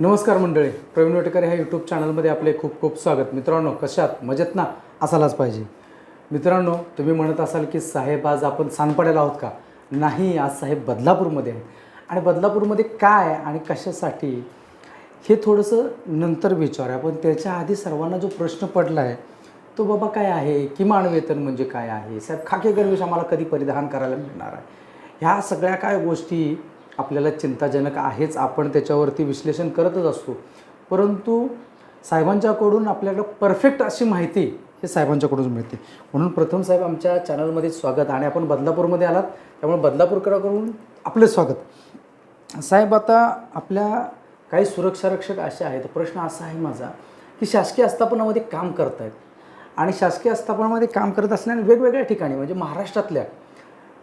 नमस्कार मंडळी. प्रवीण वटेकर ह्या यूट्यूब चॅनलमध्ये आपले खूप खूप स्वागत. मित्रांनो कशात मजेत ना? असायलाच पाहिजे. मित्रांनो तुम्ही म्हणत असाल की साहेब आज आपण सांगपाड्याला आहोत का? नाही आज साहेब बदलापूरमध्ये आहेत. आणि बदलापूरमध्ये काय आणि कशासाठी? हे थोडंसं नंतर विचारूया. पण त्याच्या आधी सर्वांना जो प्रश्न पडला आहे तो बाबा काय आहे? किमान वेतन म्हणजे काय आहे? साहेब खाकी गणवेश आम्हाला कधी परिधान करायला मिळणार आहे? ह्या सगळ्या काय गोष्टी आपल्याला चिंताजनक आहेच आपण त्याच्यावरती विश्लेषण करतच असतो. परंतु साहेबांच्याकडून आपल्याला परफेक्ट अशी माहिती हे साहेबांच्याकडून मिळते. म्हणून प्रथम साहेब आमच्या चॅनलमध्ये स्वागत आणि आपण बदलापूरमध्ये आलात त्यामुळे बदलापूरकराकडून आपले स्वागत. साहेब आता आपल्या काही सुरक्षा रक्षक असे आहेत. प्रश्न असा आहे माझा की शासकीय आस्थापनामध्ये काम करत आहेत आणि शासकीय आस्थापनामध्ये काम करत असल्याने वेगवेगळ्या ठिकाणी म्हणजे महाराष्ट्रातल्या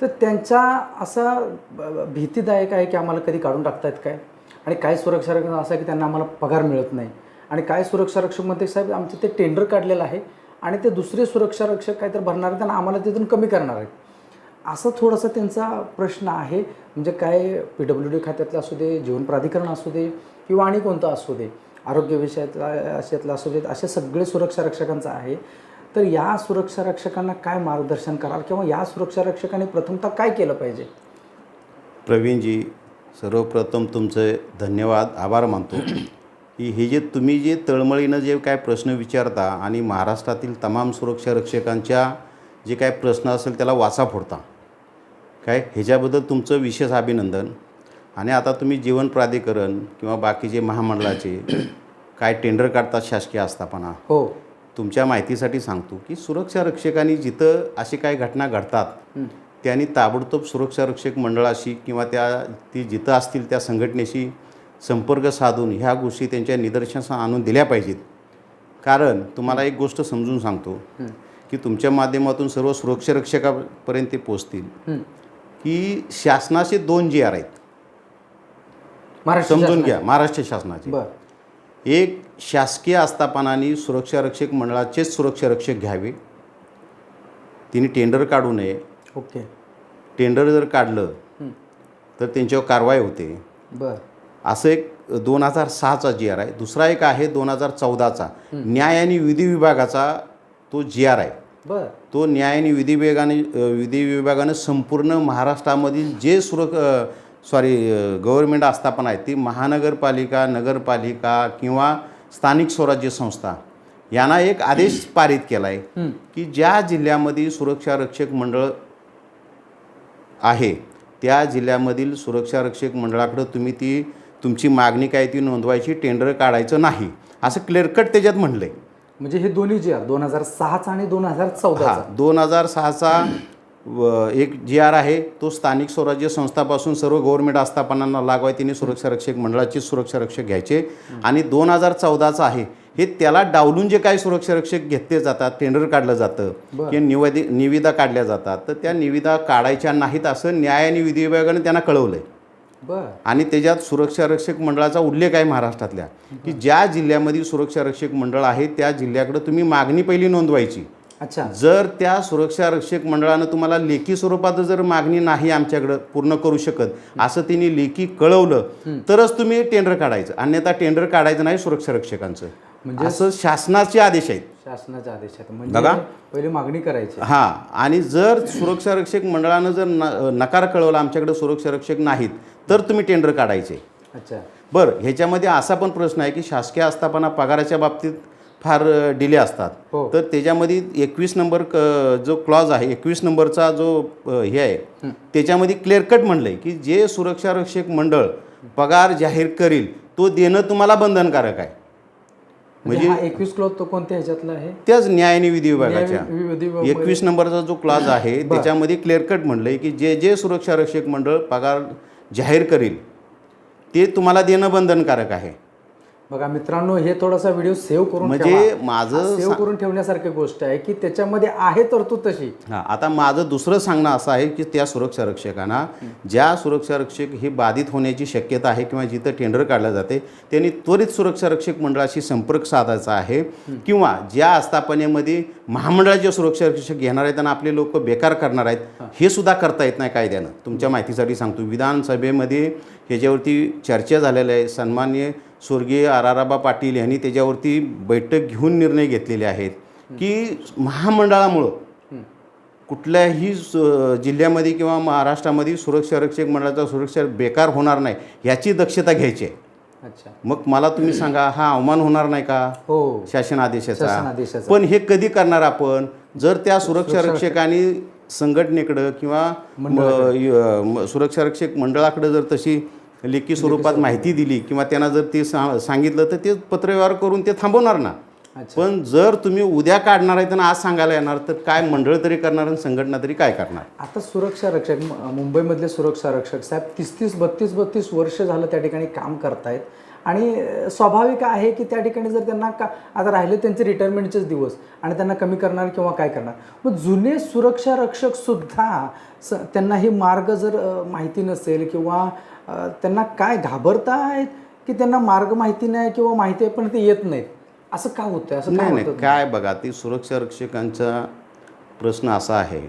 तर त्यांचा असा ब- भीतीदायक आहे की आम्हाला कधी काढून टाकतायत काय? आणि काय सुरक्षा रक्षक असं आहे की त्यांना आम्हाला पगार मिळत नाही. आणि काय सुरक्षा म्हणते साहेब आमचं ते टेंडर काढलेलं आहे आणि ते दुसरे सुरक्षा रक्षक तर भरणार आहेत त्यांना आम्हाला तिथून कमी करणार आहेत. असं थोडासा त्यांचा प्रश्न आहे. म्हणजे काय पी डब्ल्यू डी खात्यातलं असू दे जीवन प्राधिकरण असू दे किंवा आणि कोणतं असू दे आरोग्य विषयातला अशातलं असू देत असे सगळे सुरक्षा रक्षकांचं आहे. तर या सुरक्षा रक्षकांना काय मार्गदर्शन कराल किंवा या सुरक्षा रक्षकांनी प्रथमतः काय केलं पाहिजे? प्रवीणजी सर्वप्रथम तुमचे धन्यवाद आभार मानतो. की हे जे तुम्ही जे तळमळीनं जे काय प्रश्न विचारता आणि महाराष्ट्रातील तमाम सुरक्षा रक्षकांच्या जे काय प्रश्न असेल त्याला वाचा फोडता. काय? ह्याच्याबद्दल तुमचं विशेष अभिनंदन. आणि आता तुम्ही जीवन प्राधिकरण किंवा बाकीचे महामंडळाचे काय टेंडर काढतात शासकीय आस्थापना? हो. तुमच्या माहितीसाठी सांगतो की सुरक्षा रक्षकांनी जिथं अशी काही घटना घडतात त्यांनी ताबडतोब सुरक्षा रक्षक मंडळाशी किंवा त्या ती जिथं असतील त्या संघटनेशी संपर्क साधून ह्या गोष्टी त्यांच्या निदर्शनास आणून दिल्या पाहिजेत. कारण तुम्हाला एक गोष्ट समजून सांगतो की तुमच्या माध्यमातून सर्व सुरक्षा रक्षकापर्यंत ते पोचतील. की शासनाचे दोन जी आर आहेत. समजून. घ्या महाराष्ट्र शासनाचे. एक शासकीय आस्थापनाने सुरक्षा रक्षक मंडळाचेच सुरक्षा रक्षक घ्यावे. तिने टेंडर काढू नये. ओके. टेंडर जर काढलं. तर त्यांच्यावर कारवाई होते. बर. असं एक दोन हजार सहाचा जी आर आहे. दुसरा एक आहे दोन हजार चौदाचा. न्याय आणि विधी विभागाचा तो जी आर आहे. बर. तो न्याय आणि विधी विभागाने विधी विभागानं संपूर्ण महाराष्ट्रामधील जे सुरक सॉरी गव्हर्मेंट आस्थापना आहेत ती महानगरपालिका नगरपालिका किंवा स्थानिक स्वराज्य संस्था यांना एक आदेश पारित केला आहे. की ज्या जिल्ह्यामध्ये सुरक्षा रक्षक मंडळ आहे त्या जिल्ह्यामधील सुरक्षा रक्षक मंडळाकडं तुम्ही ती तुमची मागणी काय ती नोंदवायची टेंडर काढायचं नाही असं क्लिअर कट त्याच्यात म्हणलं आहे म्हणजे हे दोन्ही जे दोन हजार सहाचा आणि दोन हजार चौदाचा दोन हजार सहाचा व एक जी आर आहे तो स्थानिक स्वराज्य संस्थापासून सर्व गव्हर्नमेंट आस्थापनांना लागू आहे. तिने सुरक्षा रक्षक मंडळाचे सुरक्षा रक्षक घ्यायचे. आणि दोन हजार चौदाचा आहे हे त्याला डावलून जे काही सुरक्षा रक्षक घेतले जातात टेंडर काढलं जातं. किंवा निवेदी निविदा काढल्या जातात तर त्या निविदा काढायच्या नाहीत असं न्याय आणि विधी विभागाने त्यांना कळवलं आहे आणि त्याच्यात सुरक्षा रक्षक मंडळाचा उल्लेख आहे महाराष्ट्रातल्या की ज्या जिल्ह्यामध्ये सुरक्षा रक्षक मंडळ आहे त्या जिल्ह्याकडे तुम्ही मागणी पहिली नोंदवायची. अच्छा. जर त्या सुरक्षा रक्षक मंडळानं तुम्हाला लेखी स्वरूपात जर मागणी नाही आमच्याकडं पूर्ण करू शकत असं तिने लेखी कळवलं तरच तुम्ही टेंडर काढायचं. अन्यथा टेंडर काढायचं नाही सुरक्षा रक्षकांचं. म्हणजे असं शासनाचे आदेश आहेत. शासनाच्या आदेशात बघा. म्हणजे पहिली मागणी करायची. हां. आणि जर सुरक्षा रक्षक मंडळानं जर न नकार कळवला आमच्याकडे सुरक्षा रक्षक नाहीत तर तुम्ही टेंडर काढायचे. अच्छा. बरं ह्याच्यामध्ये असा पण प्रश्न आहे की शासकीय आस्थापना पगाराच्या बाबतीत फार डिले असतात. हो. तर त्याच्यामध्ये एकवीस नंबर क जो क्लॉज आहे एकवीस नंबरचा जो हे आहे त्याच्यामध्ये क्लिअर कट म्हणलं आहे की जे सुरक्षा रक्षक मंडळ पगार जाहीर करील तो देणं तुम्हाला बंधनकारक आहे. म्हणजे म्हणजे एकवीस क्लोथ तो कोणत्या ह्याच्यातला आहे? त्याच न्याय आणि विधी विभागाच्या एकवीस नंबरचा जो क्लॉज आहे त्याच्यामध्ये क्लिअर कट म्हणलंय की जे जे सुरक्षा रक्षक मंडळ पगार जाहीर करील ते तुम्हाला देणं बंधनकारक आहे. बघा मित्रांनो हे थोडासा व्हिडिओ सेव्ह करून म्हणजे माझं सेव्ह करून ठेवण्यासारखी गोष्ट आहे की त्याच्यामध्ये आहे तरतूद तशी. हां आता माझं दुसरं सांगणं असं आहे की त्या सुरक्षा रक्षकांना ज्या सुरक्षा रक्षक हे बाधित होण्याची शक्यता आहे किंवा जिथं टेंडर काढलं जाते त्यांनी त्वरित सुरक्षा रक्षक मंडळाशी संपर्क साधायचा आहे. किंवा ज्या आस्थापनेमध्ये महामंडळाचे सुरक्षा रक्षक घेणार आहेत आणि आपले लोक बेकार करणार आहेत हे. सुद्धा करता येत नाही कायद्यानं. तुमच्या माहितीसाठी सांगतो विधानसभेमध्ये ह्याच्यावरती चर्चा झालेल्या आहे. सन्मान्य स्वर्गीय आराराबा पाटील यांनी त्याच्यावरती बैठक घेऊन निर्णय घेतलेले आहेत की महामंडळामुळं कुठल्याही जिल्ह्यामध्ये किंवा महाराष्ट्रामध्ये सुरक्षा रक्षक मंडळाचा सुरक्षा बेकार होणार नाही याची दक्षता घ्यायची आहे. अच्छा. मग मला तुम्ही सांगा हा अवमान होणार नाही का? हो. शासन आदेशाचा. पण हे कधी करणार आपण? जर त्या सुरक्षा रक्षकांनी संघटनेकडं किंवा म- य- म- सुरक्षा रक्षक मंडळाकडे जर तशी लेखी स्वरूपात माहिती दिली किंवा त्यांना जर ते सा- सांगितलं तर ते पत्रव्यवहार करून ते थांबवणार ना. पण जर तुम्ही उद्या काढणार आहे तर आज सांगायला येणार तर काय मंडळ तरी करणार आणि संघटना तरी काय करणार? आता सुरक्षा रक्षक मुंबईमधले सुरक्षा रक्षक साहेब तीस तीस बत्तीस बत्तीस वर्ष झालं त्या ठिकाणी काम करतायत. आणि स्वाभाविक आहे की त्या ठिकाणी जर त्यांना का आता राहिले त्यांचे रिटायरमेंटचेच दिवस आणि त्यांना कमी करणार किंवा काय करणार. मग जुने सुरक्षा रक्षक सुद्धा स त्यांना हे मार्ग जर माहिती नसेल किंवा त्यांना काय घाबरतायत की त्यांना मार्ग माहिती नाही किंवा माहिती आहे पण ते येत नाहीत? असं का होतंय? असं नाही नाही. होतं काय बघा ती सुरक्षा रक्षकांचा प्रश्न असा आहे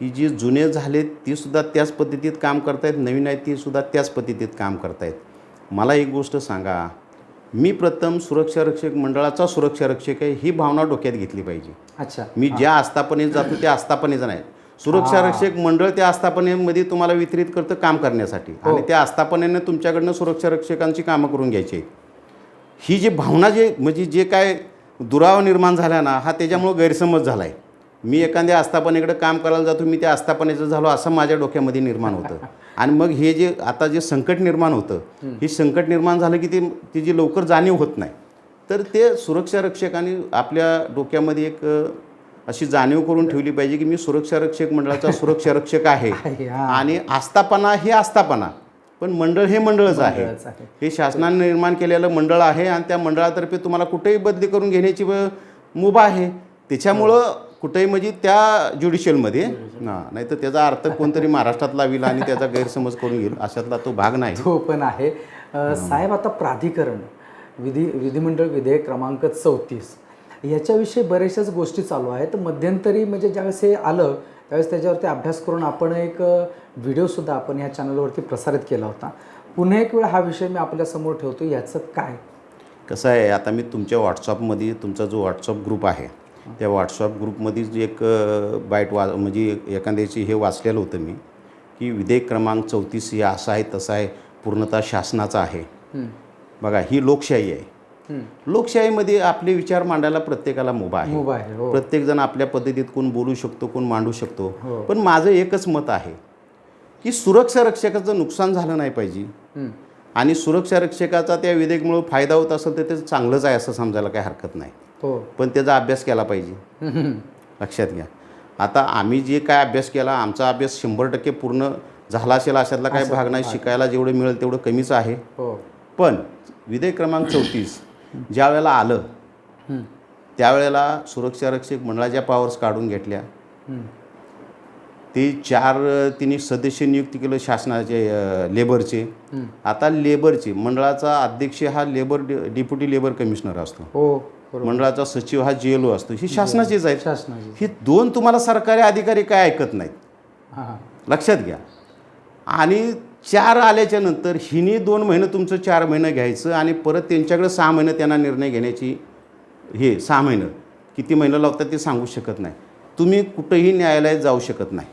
की जी जुने झाले ती सुद्धा त्याच पद्धतीत काम करतायत. नवीन आहेत ती सुद्धा त्याच पद्धतीत काम करतायत. मला एक गोष्ट सांगा. मी प्रथम सुरक्षा रक्षक मंडळाचा सुरक्षा रक्षक आहे ही भावना डोक्यात घेतली पाहिजे. अच्छा. मी ज्या आस्थापनेत जातो त्या आस्थापनेचा नाही. सुरक्षा रक्षक मंडळ त्या आस्थापनेमध्ये तुम्हाला वितरित करतं काम करण्यासाठी. आणि त्या आस्थापनेने तुमच्याकडनं सुरक्षा रक्षकांची कामं करून घ्यायची. आहेत ही जी भावना जे म्हणजे जे काय दुरावा निर्माण झाला ना हा त्याच्यामुळं गैरसमज झाला आहे मी एखाद्या आस्थापनेकडे काम करायला जातो मी त्या आस्थापनेचं झालो असं माझ्या डोक्यामध्ये निर्माण होतं. आणि मग हे जे आता जे संकट निर्माण होतं हे संकट निर्माण झालं की ते तिची लवकर जाणीव होत नाही. तर ते सुरक्षा रक्षकांनी आपल्या डोक्यामध्ये एक अशी जाणीव करून ठेवली पाहिजे की मी सुरक्षा रक्षक मंडळाचा सुरक्षा रक्षक आहे. आणि आस्थापना हे आस्थापना पण मंडळ हे मंडळच आहे. हे शासनाने निर्माण केलेलं मंडळ आहे आणि त्या मंडळातर्फे तुम्हाला कुठेही बदली करून घेण्याची मुभा आहे. त्याच्यामुळं कुठेही म्हणजे त्या ज्युडिशियलमध्ये ना नाही तर त्याचा अर्थ कोणतरी महाराष्ट्रात लावील आणि त्याचा गैरसमज करून घेईल अशातला तो भाग नाही. तो पण आहे. साहेब आता प्राधिकरण विधी विधिमंडळ विधेयक क्रमांक चौतीस याच्याविषयी बऱ्याचशाच गोष्टी चालू आहेत. मध्यंतरी म्हणजे ज्यावेळेस हे आलं त्यावेळेस त्याच्यावरती अभ्यास करून आपण एक व्हिडिओसुद्धा आपण ह्या चॅनलवरती प्रसारित केला होता. पुन्हा एक वेळ हा विषय मी आपल्यासमोर ठेवतो. याचं काय? कसं आहे आता मी तुमच्या व्हॉट्सअपमध्ये तुमचा जो व्हॉट्सअप ग्रुप आहे त्या व्हॉट्सअप ग्रुपमध्ये जे एक बाईट वा म्हणजे एखाद्याची हे वाचलेलं होतं मी की विधेयक क्रमांक चौतीस हे असं आहे तसं आहे पूर्णतः शासनाचा आहे. बघा ही लोकशाही आहे. लोकशाहीमध्ये आपले विचार मांडायला प्रत्येकाला मुभा आहे. हो. प्रत्येकजण आपल्या पद्धतीत कोण बोलू शकतो कोण मांडू शकतो. हो. पण माझं एकच मत आहे की सुरक्षा रक्षकाचं नुकसान झालं नाही पाहिजे. आणि सुरक्षा रक्षकाचा त्या विधेयकमुळे फायदा होत असेल तर ते चांगलंच आहे असं समजायला काही हरकत नाही. हो. पण त्याचा अभ्यास केला पाहिजे. लक्षात घ्या. आता आम्ही जे काय अभ्यास केला आमचा अभ्यास शंभर टक्के पूर्ण झाला असेल अशातला काही भाग नाही. शिकायला जेवढं मिळेल तेवढं कमीच आहे. पण विधेयक क्रमांक चौतीस ज्या वेळेला आलं. त्यावेळेला सुरक्षा रक्षक मंडळाच्या पॉवर्स काढून घेतल्या. ते चार तिने सदस्य नियुक्त केलं शासनाचे लेबरचे आता लेबरचे मंडळाचा अध्यक्ष हा लेबर डेप्युटी लेबर कमिशनर असतो. हो मंडळाचा सचिव हा जे ओ असतो. ही शासनाचेच आहेत. शासनाची हे दोन तुम्हाला सरकारी अधिकारी काय ऐकत नाहीत? लक्षात घ्या. आणि चार आल्याच्यानंतर हिने दोन महिने तुमचं चार महिनं घ्यायचं आणि परत त्यांच्याकडे सहा महिने त्यांना निर्णय घेण्याची हे सहा महिनं. किती महिनं लावतात ते सांगू शकत नाही. तुम्ही कुठंही न्यायालयात जाऊ शकत नाही.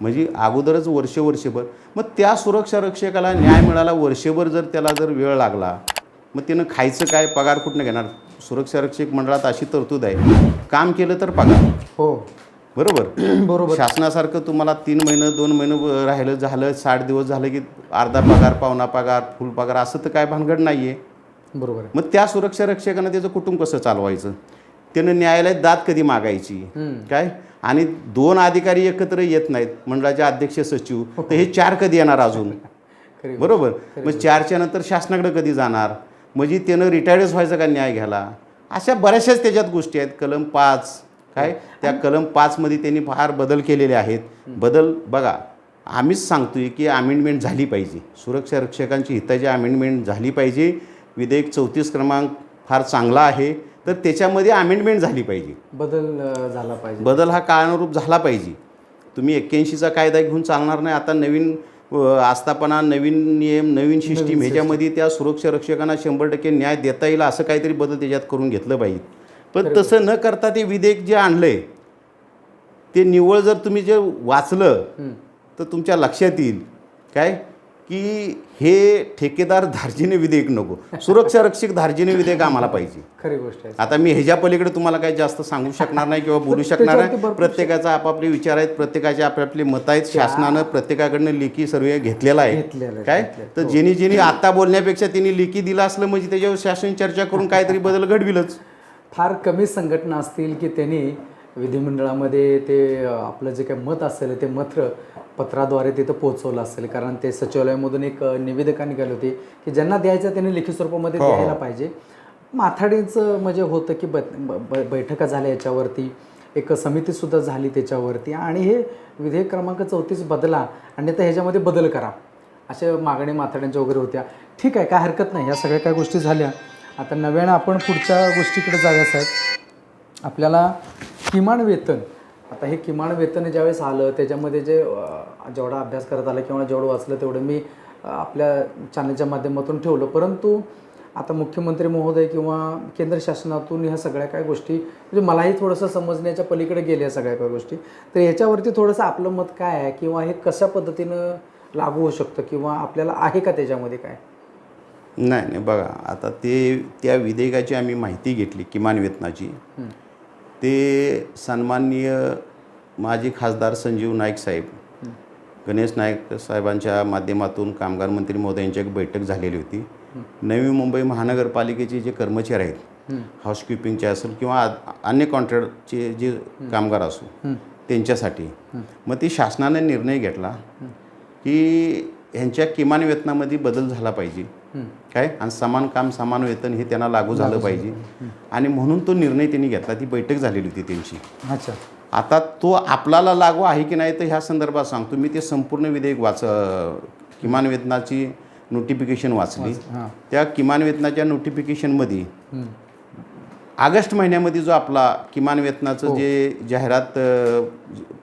म्हणजे अगोदरच वर्ष वर्षभर. मग त्या सुरक्षा रक्षकाला न्याय मिळाला वर्षभर जर त्याला जर वेळ लागला मग त्यानं खायचं काय पगार कुठनं घेणार? सुरक्षा रक्षक मंडळात अशी तरतूद आहे. काम केलं तर पगार. हो. बरोबर? बरोबर. शासनासारखं तुम्हाला तीन महिनं दोन महिनं राहिलं झालं साठ दिवस झालं की अर्धा पगार पावणा पगार फुल पगार असं तर काय भानगड नाही आहे. बरोबर मग त्या सुरक्षा रक्षकानं त्याचं कुटुंब कसं चालवायचं? त्यानं न्यायालयात दाद कधी मागायची. काय? आणि दोन अधिकारी एकत्र येत नाहीत मंडळाचे अध्यक्ष सचिव तर हे चार कधी येणार अजून? बरोबर. मग चारच्या नंतर शासनाकडे कधी जाणार? म्हणजे त्यानं रिटायर्डच व्हायचं का न्याय घ्यायला? अशा बऱ्याचशाच त्याच्यात गोष्टी आहेत. कलम पाच काय? त्या कलम पाचमध्ये त्यांनी फार बदल केलेले आहेत. बदल बघा आम्हीच सांगतोय की अमेंडमेंट झाली पाहिजे. सुरक्षा रक्षकांची हिताची अमेंडमेंट झाली पाहिजे. विधेयक चौतीस क्रमांक फार चांगला आहे. तर त्याच्यामध्ये अमेंडमेंट झाली पाहिजे. बदल झाला पाहिजे. बदल हा काळानुरूप झाला पाहिजे. तुम्ही एक्क्याऐंशीचा कायदा घेऊन चालणार नाही. आता नवीन आस्थापना नवीन नियम नवीन सिस्टीम ह्याच्यामध्ये त्या सुरक्षा रक्षकांना शंभर टक्के न्याय देता येईल असं काहीतरी बदल त्याच्यात करून घेतलं पाहिजे. पण तसं न करता ते विधेयक जे आणलंय ते निव्वळ जर तुम्ही जे वाचलं तर तुमच्या लक्षात येईल. काय? की हे ठेकेदार धार्जिने विधेयक नको. सुरक्षा रक्षक धार्जिने विधेयक आम्हाला पाहिजे. खरी गोष्ट आहे. आता मी ह्याच्या पलीकडे तुम्हाला काही जास्त सांगू शकणार नाही किंवा बोलू शकणार नाही. प्रत्येकाचा आपापले विचार आहेत प्रत्येकाचे आपापले मत आहेत. शासनानं प्रत्येकाकडनं लेखी सर्वे घेतलेला आहे. काय? तर ज्यांनी ज्यांनी आता बोलण्यापेक्षा त्यांनी लेखी दिला असलं म्हणजे त्याच्यावर शासन चर्चा करून काहीतरी बदल घडविलच. फार कमी संघटना असतील की त्यांनी विधिमंडळामध्ये ते आपलं जे काही मत असेल ते मत पत्राद्वारे तिथं पोहोचवलं असेल. कारण ते सचिवालयामधून एक निवेदका निघाली होती की ज्यांना द्यायचं त्यांनी लिखित स्वरूपामध्ये हो, हो. द्यायला पाहिजे. माथाडींचं म्हणजे होतं की बैठका झाल्या याच्यावरती एक समितीसुद्धा झाली त्याच्यावरती. आणि हे विधेयक क्रमांक चौतीस बदला आणि आता ह्याच्यामध्ये बदल करा. अशा मागणी माथाड्यांच्या वगैरे होत्या. ठीक आहे काय हरकत नाही. ह्या सगळ्या काय गोष्टी झाल्या. आता नव्यानं आपण पुढच्या गोष्टीकडे जाऊया साहेब. आपल्याला किमान वेतन आता हे किमान वेतन ज्यावेळेस आलं त्याच्यामध्ये जे जेवढा अभ्यास करत आला किंवा जेवढं वाचलं तेवढं मी आपल्या चॅनलच्या माध्यमातून ठेवलं. परंतु आता मुख्यमंत्री महोदय किंवा केंद्र शासनातून ह्या सगळ्या काय गोष्टी म्हणजे मलाही थोडंसं समजण्याच्या पलीकडे गेल्या सगळ्या काय गोष्टी. तर ह्याच्यावरती थोडंसं आपलं मत काय आहे? किंवा हे कशा पद्धतीनं लागू होऊ शकतं? किंवा आपल्याला आहे का त्याच्यामध्ये काय? नाही नाही बघा आता ते त्या विधेयकाची आम्ही माहिती घेतली किमान वेतनाची. ते सन्माननीय माजी खासदार संजीव नाईक साहेब गणेश नाईक साहेबांच्या माध्यमातून कामगार मंत्री महोदयांची एक बैठक झालेली होती. नवी मुंबई महानगरपालिकेचे जे कर्मचारी आहेत हाऊसकीपिंगचे असेल किंवा अन्य कॉन्ट्रॅक्टचे जे कामगार असो त्यांच्यासाठी. मग ते शासनाने निर्णय घेतला की ह्यांच्या किमान वेतनामध्ये बदल झाला पाहिजे. काय? आणि समान काम समान वेतन हे त्यांना लागू झालं पाहिजे. आणि म्हणून तो निर्णय त्यांनी घेतला. ती बैठक झालेली होती त्यांची. अच्छा. आता तो आपल्याला लागू आहे की नाही तर ह्या संदर्भात सांगतो. मी ते संपूर्ण विधेयक वाच किमान वेतनाची नोटिफिकेशन वाचली. त्या किमान वेतनाच्या नोटिफिकेशनमध्ये ऑगस्ट महिन्यामध्ये जो आपला किमान वेतनाचं जे जाहिरात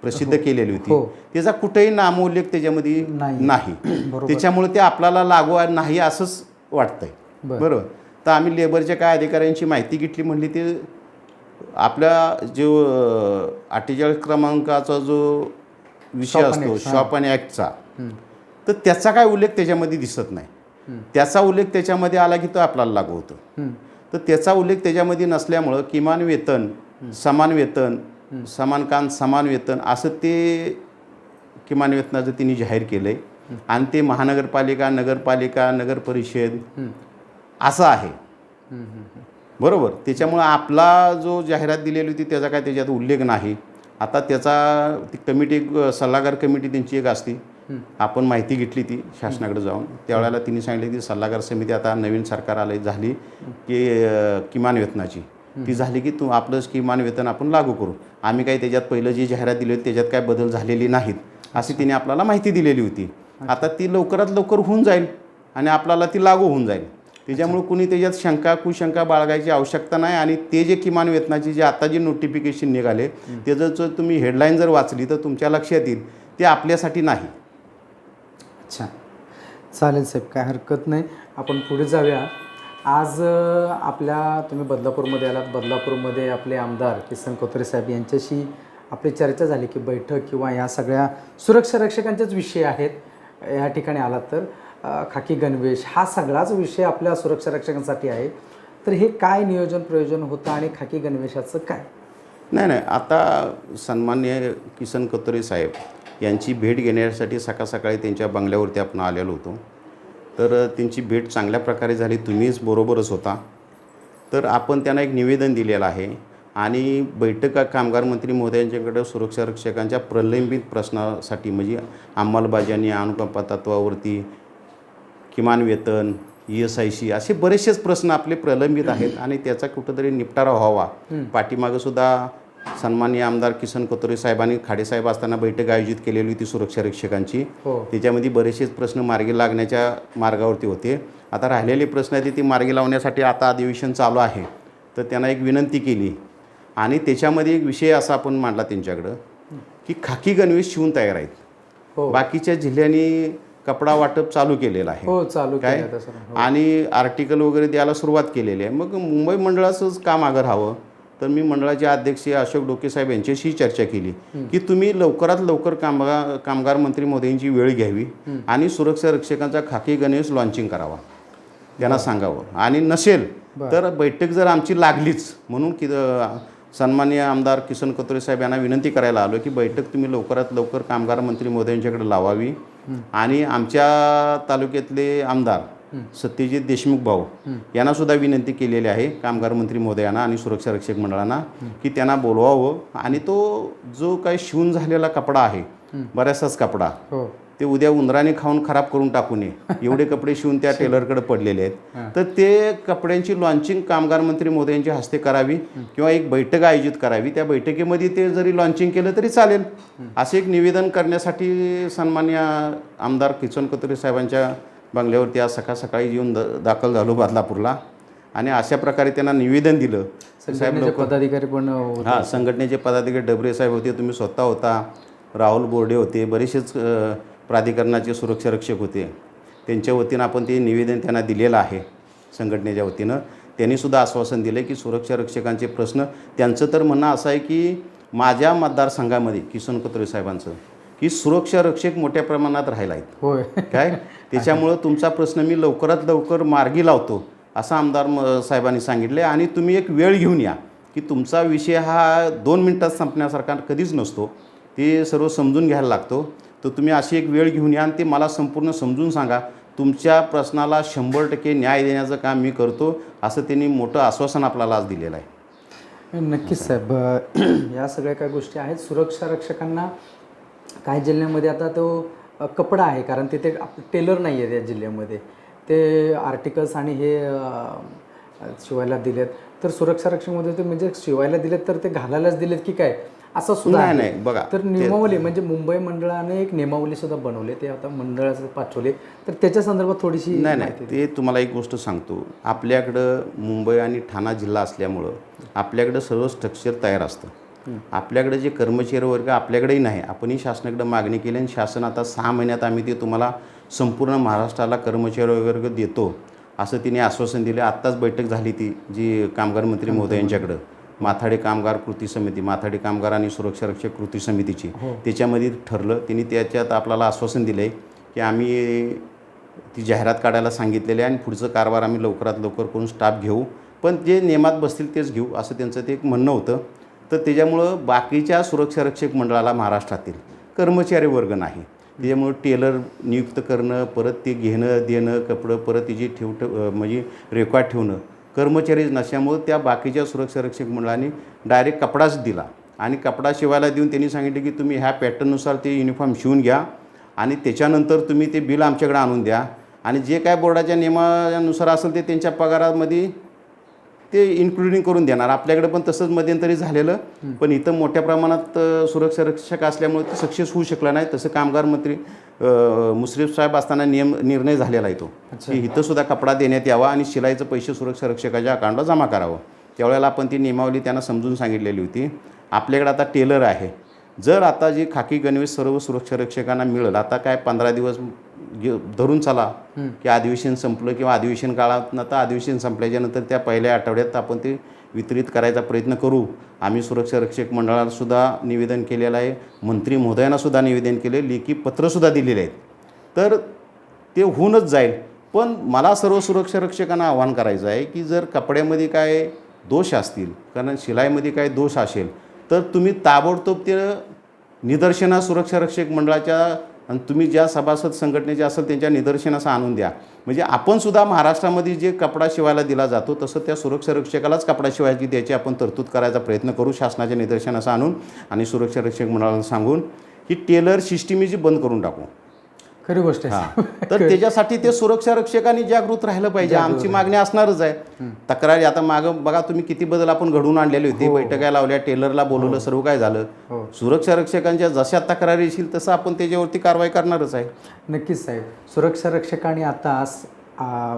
प्रसिद्ध केलेली हो. होती त्याचा कुठेही नामोल्लेख त्याच्यामध्ये नाही. त्याच्यामुळे ते आपल्याला लागू नाही असंच वाटतंय बरं. बरोबर तर आम्ही लेबरच्या काय अधिकाऱ्यांची माहिती घेतली म्हणली ते आपल्या जो अठ्ठेचाळीस क्रमांकाचा जो विषय असतो हां. शॉप आणि ॲक्टचा तर त्याचा काय उल्लेख त्याच्यामध्ये दिसत नाही त्याचा उल्लेख त्याच्यामध्ये आला की तो आपल्याला लागू होतो. तर त्याचा उल्लेख त्याच्यामध्ये नसल्यामुळं किमान वेतन समान वेतन समान काम समान वेतन असं ते किमान वेतनाचं त्यांनी जाहीर केलं आहे आणि ते महानगरपालिका नगरपालिका नगर परिषद असं आहे. बरोबर. त्याच्यामुळं आपला जो जाहिरात दिलेली होती त्याचा काय त्याच्यात उल्लेख नाही. आता त्याचा ती कमिटी सल्लागार कमिटी त्यांची एक असते. आपण माहिती घेतली ती शासनाकडे जाऊन. त्यावेळेला तिने सांगितलं की सल्लागार समिती आता नवीन सरकार आलं झाली की किमान वेतनाची. ती झाली की तू आपलं किमान वेतन आपण लागू करू. आम्ही काही त्याच्यात पहिलं जी जाहिरात दिली होती त्याच्यात काय बदल झालेली नाहीत अशी तिने आपल्याला माहिती दिलेली होती. आता ती लवकरात लवकर होऊन जाईल आणि आपल्याला ती लागू होऊन जाईल. त्याच्यामुळे कुणी त्याच्यात शंका कुशंका बाळगायची आवश्यकता नाही आणि ते जे किमान वेतनाची जे आता जे नोटिफिकेशन निघाले त्याचं जर तुम्ही हेडलाईन जर वाचली तर तुमच्या लक्षात येईल ते आपल्यासाठी नाही. अच्छा चालेल साहेब काय हरकत नाही. आपण पुढे जाऊया. आज आपल्या तुम्ही बदलापूरमध्ये आलात. बदलापूरमध्ये आपले आमदार किसन कोथरे साहेब यांच्याशी आपली चर्चा झाली की बैठक किंवा या सगळ्या सुरक्षा रक्षकांचेच विषय आहेत. या ठिकाणी आलात तर खाकी गणवेश हा सगळाच विषय आपल्या सुरक्षा रक्षकांसाठी आहे. तर हे काय नियोजन प्रयोजन होतं आणि खाकी गणवेशाचं काय? नाही नाही. आता सन्मान्य किसन कतोरे साहेब यांची भेट घेण्यासाठी सकाळ सकाळी त्यांच्या बंगल्यावरती आपण आलेलो होतो. तर त्यांची भेट चांगल्या प्रकारे झाली. तुम्हीच बरोबरच होता. तर आपण त्यांना एक निवेदन दिलेलं आहे आणि बैठका कामगार मंत्री महोदयांच्याकडे सुरक्षा रक्षकांच्या प्रलंबित प्रश्नासाठी म्हणजे अंमलबजावणी आणि अनुकंपा तत्वावरती किमान वेतन ई एस आय सी असे बरेचसेच प्रश्न आपले प्रलंबित आहेत आणि त्याचा कुठंतरी निपटारा व्हावा. पाठीमागं सुद्धा सन्माननीय आमदार किसन कोतरे साहेबांनी खाडेसाहेब असताना बैठक आयोजित केलेली होती सुरक्षा रक्षकांची. हो. त्याच्यामध्ये बरेचसेच प्रश्न मार्गी लागण्याच्या मार्गावरती होते. आता राहिलेले प्रश्न आहेत ते मार्गी लावण्यासाठी आता अधिवेशन चालू आहे. तर त्यांना एक विनंती केली. आणि त्याच्यामध्ये एक विषय असा आपण मांडला त्यांच्याकडं की खाकी गणवेश शिवून तयार आहेत. हो. बाकीच्या जिल्ह्यांनी कपडा वाटप चालू केलेलं आहे. हो चालू काय? आणि आर्टिकल वगैरे द्यायला सुरुवात केलेली आहे. मग मुंबई मंडळाचंच काम अगर हवं तर मी मंडळाचे अध्यक्ष अशोक डोके साहेब यांच्याशी चर्चा केली की तुम्ही लवकरात लवकर कामगार कामगार मंत्री मोदींची वेळ घ्यावी आणि सुरक्षा रक्षकांचा खाकी गणेश लॉन्चिंग करावा. त्यांना सांगावं. आणि नसेल तर बैठक जर आमची लागलीच म्हणून की अं, सन्माननीय आमदार किसन कतोरे साहेब यांना विनंती करायला आलो की बैठक तुम्ही लवकरात लवकर कामगार मंत्री मोदयांच्याकडे लावावी आणि आमच्या तालुक्यातले आमदार सत्यजित देशमुख भाऊ. यांना सुद्धा विनंती केलेली आहे कामगार मंत्री मोदयांना आणि सुरक्षा रक्षक मंडळांना की त्यांना बोलवावं. आणि तो जो काही शिवून झालेला कपडा आहे बऱ्याचसाच कपडा हो. ते उद्या उंदराने खाऊन खराब करून टाकू नये एवढे कपडे शिवून त्या टेलरकडे पडलेले आहेत. तर ते कपड्यांची लॉन्चिंग कामगार मंत्री मोदयांच्या हस्ते करावी किंवा एक बैठक आयोजित करावी. त्या बैठकीमध्ये ते जरी लॉन्चिंग केलं तरी चालेल. असे एक निवेदन करण्यासाठी सन्मान्य आमदार किसन कतोरे साहेबांच्या बंगल्यावरती आज सकाळ सकाळी येऊन द दाखल झालो बदलापूरला. आणि अशा प्रकारे त्यांना निवेदन दिलं. साहेब संघटनेचे पदाधिकारी पण. हां संघटनेचे पदाधिकारी डबरे साहेब होते तुम्ही स्वतः होता. राहुल बोर्डे होते बरेचसेच प्राधिकरणाचे सुरक्षा रक्षक होते. त्यांच्या वतीनं आपण ते निवेदन त्यांना दिलेलं आहे संघटनेच्या वतीनं. त्यांनी सुद्धा आश्वासन दिलं की सुरक्षा रक्षकांचे प्रश्न त्यांचं तर म्हणणं असं आहे की माझ्या मतदारसंघामध्ये किसन कत्रे साहेबांचं की सुरक्षा रक्षक मोठ्या प्रमाणात राहिला आहेत होय. काय? त्याच्यामुळं तुमचा प्रश्न मी लवकरात लवकर मार्गी लावतो असं आमदार म- साहेबांनी सांगितले आणि तुम्ही एक वेळ घेऊन या की तुमचा विषय हा दोन मिनटात संपण्यासारखा कधीच नसतो. ते सर्व समजून घ्यायला लागतो. तर तुम्ही अशी एक वेळ घेऊन या आणि ते मला संपूर्ण समजून सांगा. तुमच्या प्रश्नाला शंभर टक्के न्याय देण्याचं काम मी करतो असं त्यांनी मोठं आश्वासन आपल्याला आज दिलेलं आहे. नक्कीच साहेब. या सगळ्या काय गोष्टी आहेत. सुरक्षा रक्षकांना काही जिल्ह्यामध्ये आता तो कपडा आहे कारण तिथे टेलर नाही आहे त्या जिल्ह्यामध्ये. ते आर्टिकल्स आणि हे शिवायला दिलेत. तर सुरक्षा रक्षकमध्ये ते म्हणजे शिवायला दिलेत तर ते घालायलाच दिलेत की काय? असं सुद्धा नाही, बघा, तर नियमावली म्हणजे मुंबई मंडळाने एक नियमावली सुद्धा बनवली. ते आता मंडळाचं पाठवले. तर त्याच्या संदर्भात थोडीशी नाही नाही ते तुम्हाला एक गोष्ट सांगतो. आपल्याकडं मुंबई आणि ठाणा जिल्हा असल्यामुळं आपल्याकडं सर्व स्ट्रक्चर तयार असतं. आपल्याकडे जे कर्मचारी वर्ग आपल्याकडेही नाही. आपणही शासनाकडे मागणी केली आणि शासन आता सहा महिन्यात आम्ही ते तुम्हाला संपूर्ण महाराष्ट्राला कर्मचारी वर्ग देतो असं तिने आश्वासन दिलं. आत्ताच बैठक झाली ती जी कामगार मंत्री महोदय यांच्याकडं. माथाडी कामगार कृती समिती माथाडी कामगार आणि सुरक्षा रक्षक कृती समितीची. त्याच्यामध्ये ठरलं तिने त्याच्यात आपल्याला आश्वासन दिलं आहे की आम्ही ती जाहिरात काढायला सांगितलेली आहे आणि पुढचं कारभार आम्ही लवकरात लवकर करून स्टाफ घेऊ पण जे नियमात बसतील तेच घेऊ असं त्यांचं ते एक म्हणणं होतं. तर त्याच्यामुळं बाकीच्या सुरक्षारक्षक मंडळाला महाराष्ट्रातील कर्मचारी वर्ग नाही. त्याच्यामुळं टेलर नियुक्त करणं परत ते घेणं देणं कपडं परत तिची ठेव ठेव- म्हणजे रेकॉर्ड ठेवणं कर्मचारीच नसल्यामुळं त्या बाकीच्या सुरक्षारक्षक मंडळाने डायरेक्ट कपडाच दिला. आणि कपडा शिवायला देऊन त्यांनी सांगितलं की तुम्ही ह्या पॅटर्ननुसार ते युनिफॉर्म शिवून घ्या आणि त्याच्यानंतर तुम्ही ते बिल आमच्याकडे आणून द्या. आणि जे काय बोर्डाच्या नियमानुसार असेल ते त्यांच्या पगारामध्ये ते इन्क्लुडिंग करून देणार. आपल्याकडे पण तसंच मध्यंतरी झालेलं पण इथं मोठ्या प्रमाणात अ, सुरक्षा रक्षक असल्यामुळे ते सक्सेस होऊ शकलं नाही. तसं कामगार मंत्री मुश्रीफ साहेब असताना नियम निर्णय झालेला आहे तो. की इथं सुद्धा कपडा देण्यात यावा आणि शिलाईचं पैसे सुरक्षा रक्षकाच्या अकाउंटला जमा करावं. त्यावेळेला आपण ती नियमावली त्यांना समजून सांगितलेली होती. आपल्याकडे आता टेलर आहे. जर आता जी खाकी गणवेश सर्व सुरक्षा रक्षकांना मिळेल आता काय पंधरा दिवस धरून चला. की अधिवेशन संपलं किंवा अधिवेशन काळात तर अधिवेशन संपल्याच्या नंतर त्या पहिल्या आठवड्यात आपण ते वितरित करायचा प्रयत्न करू. आम्ही सुरक्षा रक्षक मंडळाला सुद्धा निवेदन केलेलं आहे. मंत्री महोदयांना सुद्धा निवेदन केले लेखी पत्रसुद्धा दिलेले आहेत. तर ते होऊनच जाईल. पण मला सर्व सुरक्षा रक्षकांना आव्हान करायचं आहे की जर कपड्यामध्ये काय दोष असतील कारण शिलाईमध्ये काय दोष असेल तर तुम्ही ताबडतोब ते निदर्शना सुरक्षा रक्षक मंडळाच्या आणि तुम्ही ज्या सभासद संघटनेचे असेल त्यांच्या निदर्शनास आणून द्या. म्हणजे आपणसुद्धा महाराष्ट्रामध्ये जे कपडा शिवायला दिला जातो तसं त्या सुरक्षा रक्षकालाच कपडा शिवायची द्यायची आपण तरतूद करायचा प्रयत्न करू शासनाच्या निदर्शनास आणून आणि सुरक्षा रक्षक मंडळाला सांगून ही टेलर सिस्टीम जी बंद करून टाकू. खरी गोष्ट आहे. हा. तर त्याच्यासाठी ते सुरक्षा रक्षकांनी जागृत राहिलं पाहिजे. आमची मागणी असणारच आहे. तक्रारी आता मागं बघा तुम्ही किती बदल आपण घडवून आणलेले होते. बैठका लावल्या टेलरला बोलवलं सर्व काय झालं. हो. सुरक्षा रक्षकांच्या जशा तक्रारी येतील तसं आपण त्याच्यावरती कारवाई करणारच आहे. नक्कीच साहेब. सुरक्षा रक्षकांनी आता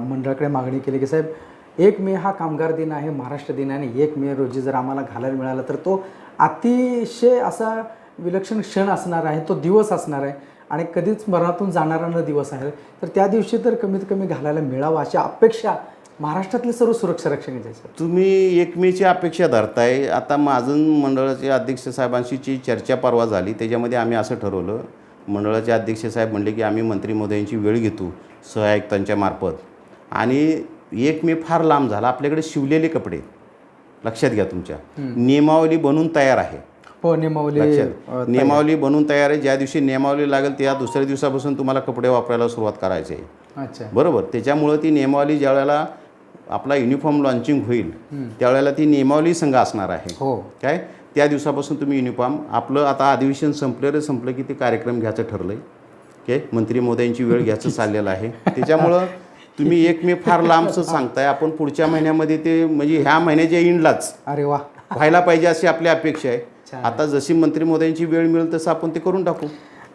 मंडळाकडे मागणी केली की साहेब एक मे हा कामगार दिन आहे महाराष्ट्र दिन आहे आणि एक मे रोजी जर आम्हाला घालायला मिळाला तर तो अतिशय असा विलक्षण क्षण असणार आहे तो दिवस असणार आहे. आणि कधीच मरणातून जाणारा न दिवस आहे. तर त्या दिवशी तर कमीत कमी घालायला मिळावा अशी अपेक्षा महाराष्ट्रातले सर्व सुरक्षा रक्षक सर तुम्ही एक मेची अपेक्षा धरताय. आता महाजन मंडळाचे अध्यक्ष साहेबांशी जी चर्चा परवा झाली त्याच्यामध्ये आम्ही असं ठरवलं. मंडळाचे अध्यक्ष साहेब म्हणले की आम्ही मंत्री महोदयांची वेळ घेतो सहआयुक्तांच्या मार्फत. आणि एक मे फार लांब झाला. आपल्याकडे शिवलेले कपडे लक्षात घ्या तुमच्या. नियमावली बनून तयार आहे. हो नियमावली लक्षात. नियमावली बनवून तयार आहे. ज्या दिवशी नियमावली लागेल त्या दुसऱ्या दिवसापासून तुम्हाला कपडे वापरायला सुरुवात करायची आहे. अच्छा. बरोबर. त्याच्यामुळं ती नियमावली ज्या वेळेला आपला युनिफॉर्म लॉन्चिंग होईल त्यावेळेला ती नियमावली संघ असणार आहे. हो. काय? त्या दिवसापासून तुम्ही युनिफॉर्म आपलं आता अधिवेशन संपलं रे संपलं की ते कार्यक्रम घ्यायचं ठरलं आहे ओके मंत्री मोदयांची वेळ घ्यायचं चाललेलं आहे. त्याच्यामुळं तुम्ही एक मे फार लांबचं सांगताय. आपण पुढच्या महिन्यामध्ये ते म्हणजे ह्या महिन्याच्या इंडलाच अरे वा. व्हायला पाहिजे अशी आपली अपेक्षा आहे. आता जशी मंत्री मोदयांची वेळ मिळेल तसं आपण ते करून टाकू.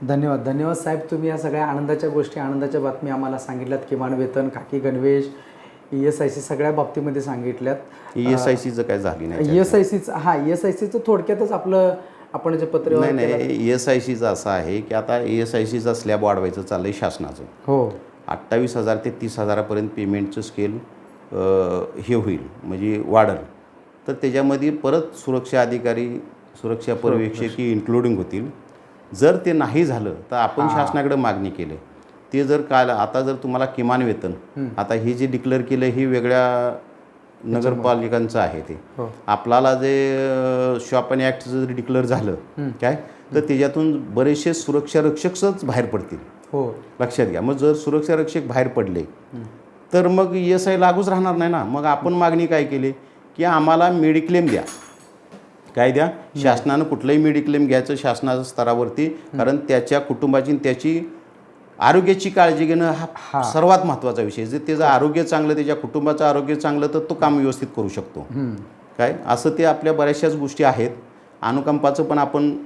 धन्यवाद धन्यवाद साहेब. तुम्ही या सगळ्या आनंदाच्या गोष्टी आनंदाच्या बातम्या आम्हाला सांगितल्यात. किमान वेतन खाकी गणवेश ई एस आय सी सगळ्या बाबतीमध्ये सांगितल्यात. ई एस आय सीचं काय झाली नाही ई एस आय सीचं हा ई एस आय सीचं थोडक्यातच आपलं आपण जे पत्र नाही नाही ई एस आय सीचं असं आहे की आता ई एस आय सीचा स्लॅब वाढवायचं चाललं आहे शासनाचं. हो. अठ्ठावीस हजार ते तीस हजारापर्यंत पेमेंटचं स्केल हे होईल म्हणजे वाढल. तर त्याच्यामध्ये परत सुरक्षा अधिकारी सुरक्षा पर्यवेक्षक ही इन्क्लुडिंग होतील. जर ते नाही झालं तर आपण शासनाकडे मागणी केली. ते जर काय आता जर तुम्हाला किमान वेतन आता हे जे डिक्लेअर केलं हे वेगळ्या नगरपालिकांचं आहे ते. हो. आपल्याला जे शॉप अँड ॲक्टचं जर डिक्लेअर झालं काय? तर त्याच्यातून बरेचसे सुरक्षा रक्षकच बाहेर पडतील. हो. लक्षात घ्या. मग जर सुरक्षा रक्षक बाहेर पडले तर मग एस आय लागूच राहणार नाही ना. मग आपण मागणी काय केली? की आम्हाला मेडिक्लेम द्या. काय द्या? शासनानं कुठलंही मेडिक्लेम घ्यायचं शासनाच्या स्तरावरती कारण त्याच्या कुटुंबाची त्याची आरोग्याची काळजी घेणं हा सर्वात महत्त्वाचा विषय. जर त्याचं आरोग्य चांगलं त्याच्या कुटुंबाचं आरोग्य चांगलं तर तो काम व्यवस्थित करू शकतो. काय? असं ते आपल्या बऱ्याचशाच गोष्टी आहेत. अनुकंपाचं पण आपण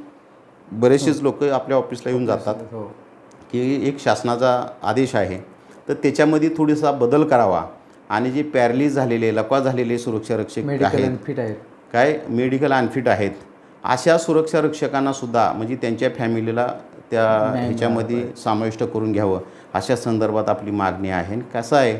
बरेचसेच लोक आपल्या ऑफिसला येऊन जातात. हो. की एक शासनाचा आदेश आहे. तर त्याच्यामध्ये थोडासा बदल करावा. आणि जे पॅरलिस झालेले लकवा झालेले सुरक्षा रक्षक आहेत. काय मेडिकल अनफिट आहेत अशा सुरक्षा रक्षकांना सुद्धा म्हणजे त्यांच्या फॅमिलीला त्या ह्याच्यामध्ये समाविष्ट करून घ्यावं अशा संदर्भात आपली मागणी आहे. आणि कसं आहे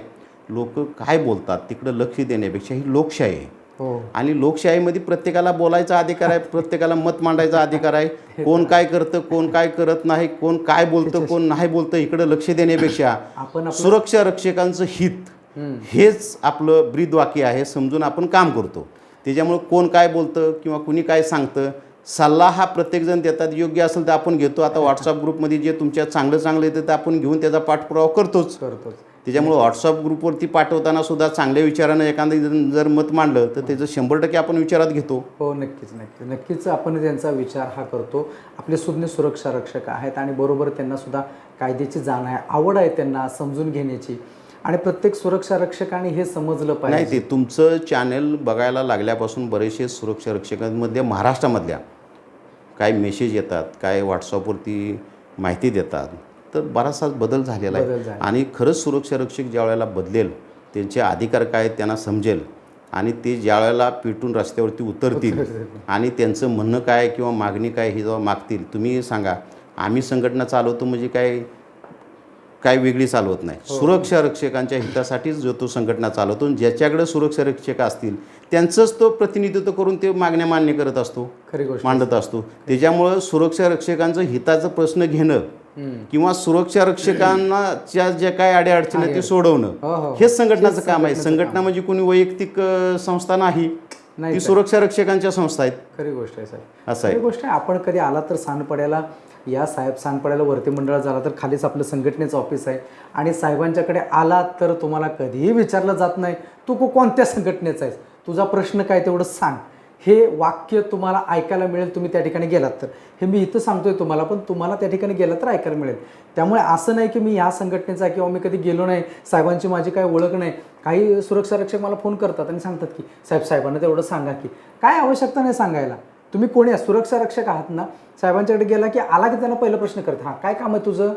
लोक काय बोलतात तिकडं लक्ष देण्यापेक्षा ही लोकशाही आहे. हो. आणि लोकशाहीमध्ये प्रत्येकाला बोलायचा अधिकार आहे प्रत्येकाला मत मांडायचा अधिकार आहे. कोण काय करतं कोण काय करत नाही कोण काय बोलतं कोण नाही बोलतं इकडं लक्ष देण्यापेक्षा सुरक्षा रक्षकांचं हित. हेच आपलं ब्रीद वाक्य आहे समजून आपण काम करतो. त्याच्यामुळं कोण काय बोलतं किंवा कुणी काय सांगतं सल्ला हा प्रत्येकजण देतात योग्य असेल तर आपण घेतो. आता व्हॉट्सअप ग्रुपमध्ये जे तुमच्या चांगलं चांगलं येतं ते आपण घेऊन त्याचा पाठपुरावा करतोच. करतोच. त्याच्यामुळे व्हॉट्सअप ग्रुपवरती पाठवताना सुद्धा चांगल्या विचारानं एखादं जर- मत मांडलं तर त्याचं शंभर टक्के आपण विचारात घेतो. हो नक्कीच नक्कीच. नक्कीच आपण त्यांचा विचार हा करतो. आपले सुज्ञ सुरक्षा रक्षक आहेत आणि बरोबर त्यांना सुद्धा कायद्याची जाण आहे आवड आहे त्यांना समजून घेण्याची. आणि प्रत्येक सुरक्षा रक्षकाने हे समजलं नाही पाहिजे. ते तुमचं चॅनल बघायला लागल्यापासून बरेचसे सुरक्षा रक्षकांमध्ये महाराष्ट्रामधल्या काय मेसेज येतात काय व्हॉट्सअपवरती माहिती देतात. तर बराचसा बदल झालेला आहे. आणि खरंच सुरक्षा रक्षक ज्या वेळेला बदलेल त्यांचे अधिकार काय त्यांना समजेल. आणि ते ज्या वेळेला पेटून रस्त्यावरती उतरतील. आणि त्यांचं म्हणणं काय किंवा मागणी काय हे जेव्हा मागतील तुम्ही सांगा. आम्ही संघटना चालवतो म्हणजे काय? काय वेगळी चालवत नाही. सुरक्षा रक्षकांच्या हितासाठीच जो तो संघटना चालवतो ज्याच्याकडे सुरक्षा रक्षक असतील त्यांचंच तो प्रतिनिधित्व करून ते मागण्या मान्य करत असतो मांडत असतो. त्याच्यामुळं सुरक्षा रक्षकांचं हिताचं प्रश्न घेणं. किंवा सुरक्षा रक्षकांना ज्या काय अडीअडचणी आहेत ते सोडवणं हो हो. हेच संघटनाचं काम आहे. संघटना म्हणजे कोणी वैयक्तिक संस्था नाही. ती सुरक्षा रक्षकांच्या संस्था आहेत. खरी गोष्ट आहे साहेब असं आहे. गोष्ट आहे आपण कधी आला तर सांडपड्याला या साहेब सांगपड्याला वरती मंडळात झाला तर खालीच आपलं संघटनेचं ऑफिस आहे. आणि साहेबांच्याकडे आला तर तुम्हाला कधीही विचारलं जात नाही तू को- कोणत्या संघटनेचा आहेस? तुझा प्रश्न काय तेवढं सांग. हे वाक्य तुम्हाला ऐकायला मिळेल तुम्ही त्या ठिकाणी गेलात तर. हे मी इथं सांगतोय तुम्हाला पण तुम्हाला त्या ठिकाणी गेलं तर ऐकायला मिळेल. त्यामुळे असं नाही की मी ह्या संघटनेचा किंवा मी कधी गेलो नाही साहेबांची माझी काय ओळख नाही. काही सुरक्षा रक्षक मला फोन करतात आणि सांगतात की साहेब साहेबांना तेवढं सांगा की. काय आवश्यकता नाही सांगायला. तुम्ही कोणी आहे? सुरक्षा रक्षक आहात ना? साहेबांच्याकडे गेला की आला की त्यांना पहिला प्रश्न करत हां काय काम आहे तुझं?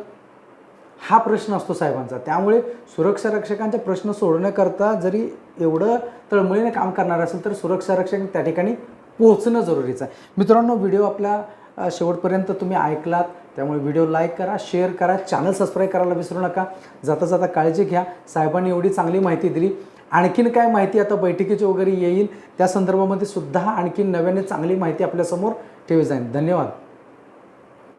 हा प्रश्न असतो साहेबांचा. त्यामुळे सुरक्षा रक्षकांचे प्रश्न सोडवण्याकरता जरी एवढं तळमळीने काम करणार असेल तर सुरक्षा रक्षक त्या ठिकाणी पोहोचणं जरुरीचं आहे. मित्रांनो व्हिडिओ आपल्या शेवटपर्यंत तुम्ही ऐकलात त्यामुळे व्हिडिओ लाईक करा शेअर करा चॅनल सबस्क्राईब करायला विसरू नका. जाता जाता काळजी घ्या. साहेबांनी एवढी चांगली माहिती दिली. आणखीन काय माहिती आता बैठकीची वगैरे येईल? त्या संदर्भामध्ये सुद्धा आणखीन नव्याने चांगली माहिती आपल्यासमोर ठेवी जाईल. धन्यवाद.